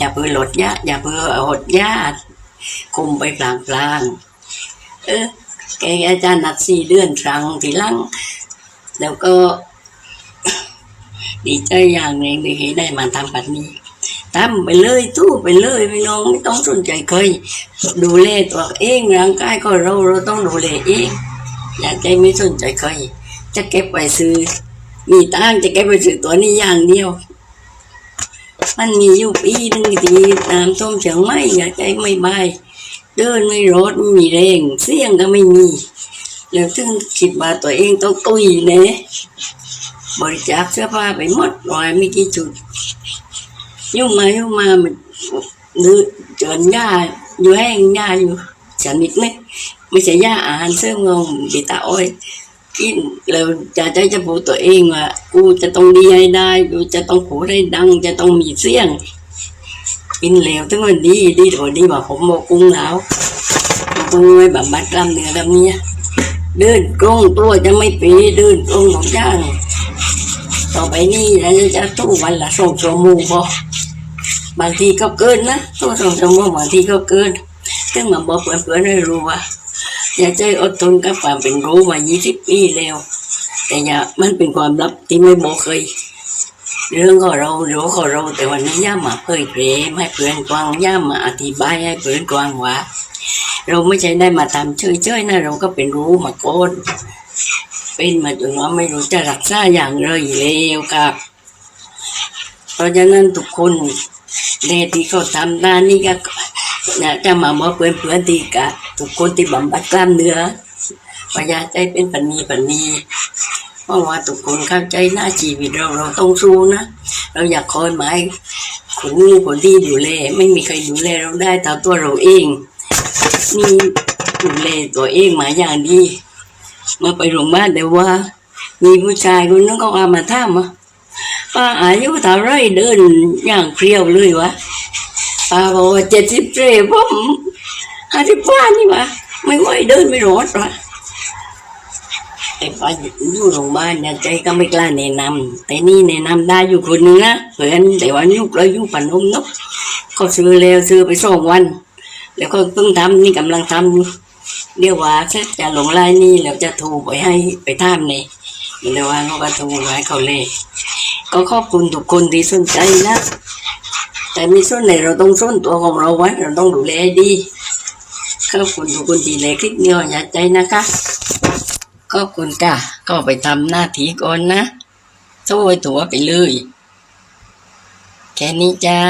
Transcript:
อย่าเพื่อหลดยะอย่าเพื่อหดญาติคุมไปกลางกลางเออแกอาจารย์นัดสี่เดือนครั้งทีลังแล้วก็ ดีใจอย่างหนึ่งที่ได้มาทำแบบนี้ทำไปเลยตู้ไปเลยพี่น้องไม่ต้องสนใจใครดูแลตัวเองร่างกายก็เราเราต้องดูแลเอง อย่าใจไม่สนใจใครจะเก็บไปซื้อ มีตังจะเก็บไปซื้อตัวนี้อย่างเดียว มันมีอยู่ปีนึงที่น้ำท่วมเชียงใหม่อย่าใจไม่บายเดินไม่รถไม่มีแรงเสี่ยงก็ไม่มี แล้วถึงคิดว่าตัวเองต้องตุยเนะบริจาคเสื้อผ้าไปหมดรอยไม่กี่จุด ยุ่งมายุ่งมามันดื้อเจินหญ้าอยู่แห้งหญ้าอยู่ชนิดไหมไม่ใช่หญ้าอาหารเสริมงงบีตาอ้อย กินแล้วจะใจจะพูดตัวเองว่ากูจะต้องดีให้ได้กูจะต้องพูดให้ดัง จะต้องมีเสียงกินเหลวถึงวันดีดีกว่าดีว่าผมโมกุ้งแล้วกุ้งไว้แบบบัดกล้ามเนื้อแบบเนี้ยเดินตรงตัวจะไม่ปีเดินตรงของย่างต่อไปนี่เราจะตู้วันละสองชั่วโมงพอบางทีก็เกินนะตู้สองชั่วโมงบางทีก็เกินซึ่งมาบอกเพื่อนๆให้รู้ว่า อย่าใจอดทนกับความเป็นรู้มายี่สิบปีแล้ว แต่อย่ามันเป็นความลับที่ไม่บอกเคย เรื่องของเราเรู้ของเราแต่วันนี้ย่ามาเผยเผยให้เพื่อนกวางย่ามาอธิบายให้เพื่อนกวางว่า เราไม่ใช่ได้มาทำเฉยๆนะเราก็เป็นรู้มาโกนเป็นมาจนว่าไม่รู้จะรักษาอย่างไรแล้วครับเพราะฉะนั้นทุกคนในที่เขาทำด้านนี้ก็ นะจะมาบอกเพื่อนๆที่กะทุกคนที่บำบัดกล้ามเนื้อพยาใจเป็นปันนีปันนีเพราะว่าทุกคนเข้าใจหน้าชีวิตเราเราต้องสู้นะ เราอยากคอยหมายคนนี้คนที่ดูแลไม่มีใครดูแลเราได้แต่ตัวเราเอง นี่ดูแลตัวเองมาอย่างดีมื่อไปโรงพยาบาลเดี๋ยวว่า มีผู้ชายคนนึงก็เอามาถามาป้าอายุเท่าไรเดินอย่างเพรียวเลยวะ ป้าบอกว่าเจ็ดสิบเจ็ดผมห้าสิบป้านี่วะไม่ไหวเดินไม่รอดวะแต่ป้าอยู่โรงพยาบาลเนี่ยใจก็ไม่กล้าแนะนำแต่นี่แนะนำได้อยู่คนนึงนะเพื่อนแต่ว่ายุกเลยยุกปันนมนกเขาซื้อแล้วซื้อไปสองวัน แล้วก็เพิ่งทำนี่กำลังทำอยู่เดี๋ยวว่าจะลงไลน์นี่แล้วจะโทรไปให้ไปทำนี่เดี๋ยวว่าเขาก็โทรไว้เขาเลย ก็ขอบคุณทุกคนที่สนใจนะ แต่มีส่วนไหนเราต้องส่วนตัวของเราไว้เราต้องดูแลดีขอบคุณทุกคนที่ในคลิปนี้อย่าใจนะคะขอบคุณค่ะก็ไปทำหน้าที่ก่อนนะโซ่วยตัวไปเลย แค่นี้จ้า